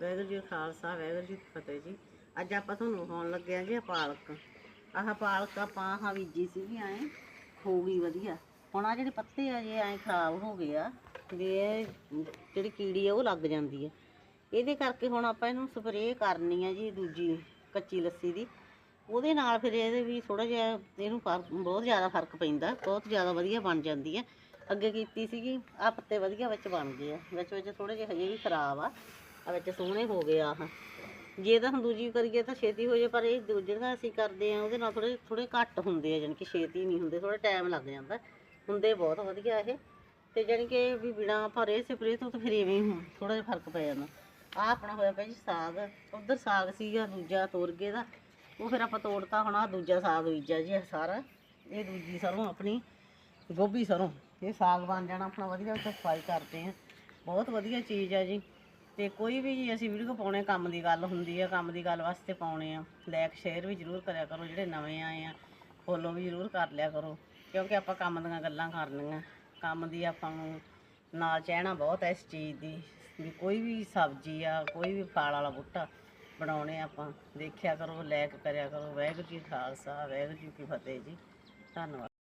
ਵਾਹਿਗੁਰੂ ਜੀ ਕਾ ਖਾਲਸਾ, ਵਾਹਿਗੁਰੂ ਜੀ ਕੀ ਫਤਿਹ ਜੀ। ਅੱਜ ਆਪਾਂ ਤੁਹਾਨੂੰ ਹੋਣ ਲੱਗਿਆ ਆ ਜੀ ਪਾਲਕ। ਆਹ ਪਾਲਕ ਆਪਾਂ ਆਹ ਬੀਜੀ ਸੀਗੀ, ਐ ਹੋ ਗਈ ਵਧੀਆ। ਹੁਣ ਆ ਜਿਹੜੇ ਪੱਤੇ ਆ ਜੇ, ਐ ਖਰਾਬ ਹੋ ਗਏ ਆ, ਵੀ ਇਹ ਜਿਹੜੀ ਕੀੜੀ ਆ, ਉਹ ਲੱਗ ਜਾਂਦੀ ਆ। ਇਹਦੇ ਕਰਕੇ ਹੁਣ ਆਪਾਂ ਇਹਨੂੰ ਸਪਰੇਅ ਕਰਨੀ ਆ ਜੀ ਦੂਜੀ ਕੱਚੀ ਲੱਸੀ ਦੀ। ਉਹਦੇ ਨਾਲ ਫਿਰ ਇਹਦੇ ਵੀ ਥੋੜਾ ਜਿਹਾ ਇਹਨੂੰ ਫ਼ਰਕ ਬਹੁਤ ਜ਼ਿਆਦਾ ਫ਼ਰਕ ਪੈਂਦਾ, ਬਹੁਤ ਜ਼ਿਆਦਾ ਵਧੀਆ ਬਣ ਜਾਂਦੀ ਹੈ ਅੱਗੇ ਕੀਤੀ ਸੀਗੀ ਆ ਪੱਤੇ ਵਧੀਆ ਵਿੱਚ ਬਣ ਗਏ ਆ। ਵਿੱਚ ਵਿੱਚ ਥੋੜੇ ਜਿਹੇ ਹਜੇ ਵੀ ਖਰਾਬ ਆ। ਆ ਵਿੱਚ ਸੋਹਣੇ ਹੋ ਗਏ ਆ ਆਹ। ਜੇ ਤਾਂ ਹੁਣ ਦੂਜੀ ਕਰੀਏ ਤਾਂ ਛੇਤੀ ਹੋ ਜੇ, ਪਰ ਇਹ ਦੂਜੇ ਦੂਜੀਆਂ ਅਸੀਂ ਕਰਦੇ ਆ, ਉਹਦੇ ਨਾਲ ਥੋੜੇ ਥੋੜੇ ਘੱਟ ਹੁੰਦੇ ਆ, ਜਾਣੀ ਕਿ ਛੇਤੀ ਨਹੀਂ ਹੁੰਦੇ ਥੋੜਾ ਟਾਈਮ ਲੱਗ ਜਾਂਦਾ। ਹੁੰਦੇ ਬਹੁਤ ਵਧੀਆ ਇਹ। ਤੇ ਜਾਣੀ ਕਿ ਵੀ ਬਿਨਾ ਭਰੇ ਸਪਰੇਅ ਤੋਂ ਤਾਂ ਫਿਰ ਇਵੇਂ ਹੀ ਥੋੜਾ ਜਿਹਾ ਫ਼ਰਕ ਪੈ ਜਾਂਦਾ। ਆ ਆਪਣਾ ਹੋਇਆ ਪਿਆ ਜੀ ਸਾਗ। ਉਧਰ ਸਾਗ ਸੀਗਾ, ਦੂਜਾ ਤੋਰਗੇ ਦਾ। ਉਹ ਫਿਰ ਆਪਾਂ ਤੋੜਤਾ ਹੁਣ ਆ ਦੂਜਾ ਸਾਗ ਬੀਜਿਆ ਜੀ ਸਾਰਾ। ਇਹ ਦੂਜੀ ਸਰੋਂ ਆਪਣੀ, ਗੋਭੀ ਸਰੋਂ। ਇਹ ਸਾਗ ਬਣ ਜਾਣਾ ਆਪਣਾ ਵਧੀਆ ਉੱਤੇ ਸਫ਼ਾਈ ਕਰਦੇ ਆ। ਬਹੁਤ ਵਧੀਆ ਚੀਜ਼ ਆ ਜੀ। ਤੇ ਕੋਈ ਵੀ ਜੀ ਅਸੀਂ ਵੀਡੀਓ ਪਾਉਣੇ, ਕੰਮ ਦੀ ਗੱਲ ਹੁੰਦੀ ਆ, ਕੰਮ ਦੀ ਗੱਲ ਵਾਸਤੇ ਪਾਉਣੇ ਆ। ਲਾਇਕ ਸ਼ੇਅਰ ਵੀ ਜ਼ਰੂਰ ਕਰਿਆ ਕਰੋ, ਜਿਹੜੇ ਨਵੇਂ ਆਏ ਆ ਫੋਲੋ ਵੀ ਜ਼ਰੂਰ ਕਰ ਲਿਆ ਕਰੋ, ਕਿਉਂਕਿ ਆਪਾਂ ਕੰਮ ਦੀਆਂ ਗੱਲਾਂ ਕਰਨੀਆਂ। ਕੰਮ ਦੀ ਆਪਾਂ ਨੂੰ ਨਾਲ ਚਾਹਣਾ ਬਹੁਤ ਹੈ ਇਸ ਚੀਜ਼ ਦੀ, ਵੀ ਕੋਈ ਵੀ ਸਬਜ਼ੀ ਆ, ਕੋਈ ਵੀ ਫਲ ਵਾਲਾ ਬੂਟਾ ਬਣਾਉਣੇ ਆਪਾਂ, ਦੇਖਿਆ ਕਰੋ ਲਾਇਕ ਕਰਿਆ ਕਰੋ। ਵਾਹਿਗੁਰੂ ਜੀ ਖਾਲਸਾ, ਵਾਹਿਗੁਰੂ ਜੀ ਕੀ ਫਤਿਹ ਜੀ। ਧੰਨਵਾਦ।